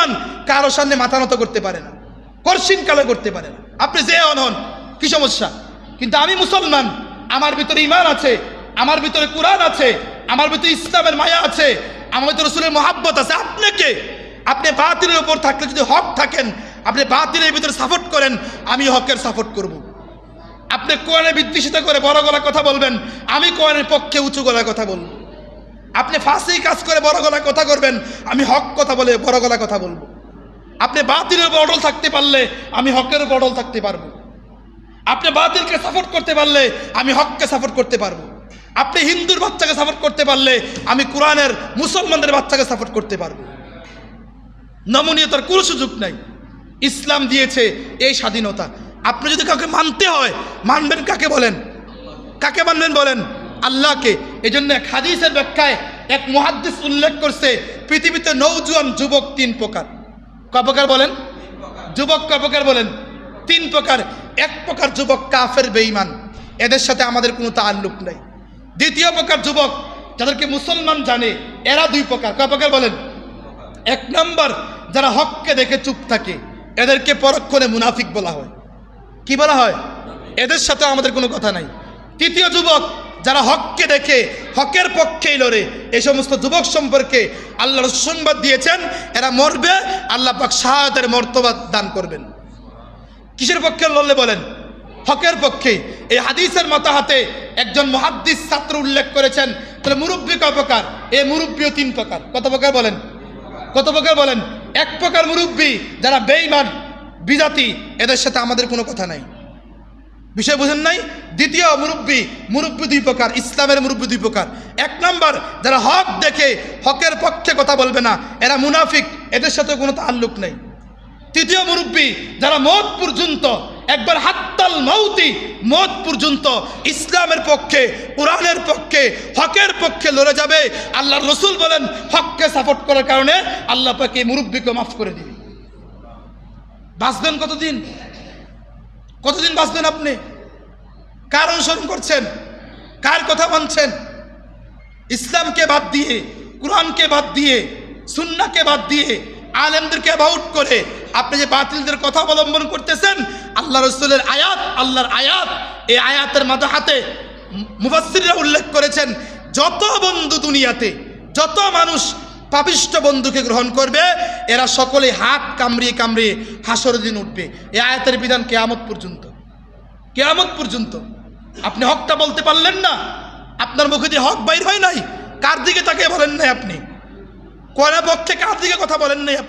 মুসলমান কারও সামনে মাথা নত করতে পারে না, কর্ষিন কালো করতে পারে না। আপনি যে হন হন, কি সমস্যা? কিন্তু আমি মুসলমান, আমার ভিতরে ইমান আছে, আমার ভিতরে কোরআন আছে, আমার ভিতরে ইসলামের মায়া আছে, আমার ভিতরে রসুলের মহাব্বত আছে। আপনাকে আপনি বাতিলের উপর থাকলে যদি হক থাকেন, আপনি বাতিলের ভিতরে সাপোর্ট করেন, আমি হকের সাপোর্ট করব। আপনি কোরআনে বিদ্বেষিত করে বড় গলা কথা বলবেন, আমি কোরআনের পক্ষে উঁচু গলায় কথা বলব। আপনি ফাঁসি কাজ করে বড় গলায় কথা করবেন, আমি হক কথা বলে বড় গলায় কথা বলব। আপনি বাতিলের উপর অটল থাকতে পারলে, আমি হকের উপর অটল থাকতে পারব। আপনি বাতিলকে সাপোর্ট করতে পারলে, আমি হককে সাপোর্ট করতে পারব। আপনি হিন্দুর বাচ্চাকে সাপোর্ট করতে পারলে, আমি কোরআনের মুসলমানদের বাচ্চাকে সাপোর্ট করতে পারব। নমনীয়তার কোনো সুযোগ নাই। ইসলাম দিয়েছে এই স্বাধীনতা। আপনি যদি কাউকে মানতে হয়, মানবেন কাকে বলেন? কাকে মানবেন বলেন? আল্লাহকে। এই জন্য এক হাদিসের ব্যাখ্যায় এক মহাদ্দিস উল্লেখ করছে, পৃথিবীতে নৌজুয়ান যুবক তিন প্রকার। প্রকার বলেন? যুবক প্রকার বলেন? তিন প্রকার। এক প্রকার যুবক কাফের, বেঈমান। এদের সাথে আমাদের কোনো তাল্লুক নেই। দ্বিতীয় প্রকার যুবক, যাদেরকে মুসলমান জানে, এরা দুই প্রকার। ক প্রকার বলেন? এক নম্বর, যারা হককে দেখে চুপ থাকে, এদেরকে পরক্ষণে মুনাফিক বলা হয়। কি বলা হয়? এদের সাথে আমাদের কোনো কথা নাই। তৃতীয় যুবক যারা হককে দেখে, হকের পক্ষেই লড়ে, এই সমস্ত যুবক সম্পর্কে আল্লাহর সংবাদ দিয়েছেন, এরা মরবে, আল্লাহ পাক সাহায্যের মর্তবাদ দান করবেন। কিসের পক্ষে লড়লে বলেন, হকের পক্ষে এই হাদিসের মাতাহাতে একজন মহাদ্দিস ছাত্র উল্লেখ করেছেন, তাহলে মুরব্বী কয় প্রকার? এ মুরব্বীও তিন প্রকার। কত প্রকার বলেন? কত প্রকার বলেন? এক প্রকার মুরব্বী, যারা বেঈমান, বিজাতি, এদের সাথে আমাদের কোনো কথা নাই। বিষয় বুঝেন নাই? দ্বিতীয় মুরব্বী মুরব্বী দুই প্রকার, ইসলামের মুরব্বী দুই প্রকার। এক নম্বর, যারা হক দেখে হকের পক্ষে কথা বলবে না, এরা মুনাফিক, এদের সাথে কোনো তাল্লুক নেই। তৃতীয় মুরব্বী, যারা মত পর্যন্ত, একবার হাত্তাল মৌতি মত পর্যন্ত ইসলামের পক্ষে, কোরআনের পক্ষে, হকের পক্ষে লড়ে যাবে আল্লাহ রসুল বলেন, হককে সাপোর্ট করার কারণে আল্লাহ পাকে মুরব্বীকে মাফ করে দিবে। বাঁচবেন কতদিন? কতদিন বাঁচবেন আপনি? কার অনুসরণ করছেন? কার কথা মানছেন? ইসলামকে বাদ দিয়ে, কোরআনকে বাদ দিয়ে সুন্নাকে বাদ দিয়ে আলেমদেরকে অ্যাবাউট করে আপনি যে বাতিলদের কথা অবলম্বন করতেছেন, আল্লাহ রসুলের আয়াত, আল্লাহর আয়াত, এই আয়াতের মাথা হাতে মুফাসিররা উল্লেখ করেছেন, যত বন্ধু দুনিয়াতে, যত মানুষ পাপিষ্ট বন্ধুকে গ্রহণ করবে, এরা সকলে হাত কামড়িয়ে কামড়িয়ে হাসর দিন উঠবে। এ আয়াতের বিধান কেয়ামত পর্যন্ত। কেয়ামত পর্যন্ত। আপনি হকটা বলতে পারলেন না। আপনার মুখে দিয়ে হক বাইর হয় নাই। কার দিকে তাকে বলেন নাই আপনি? কয়লা পক্ষে কার দিকে কথা বলেন নাই?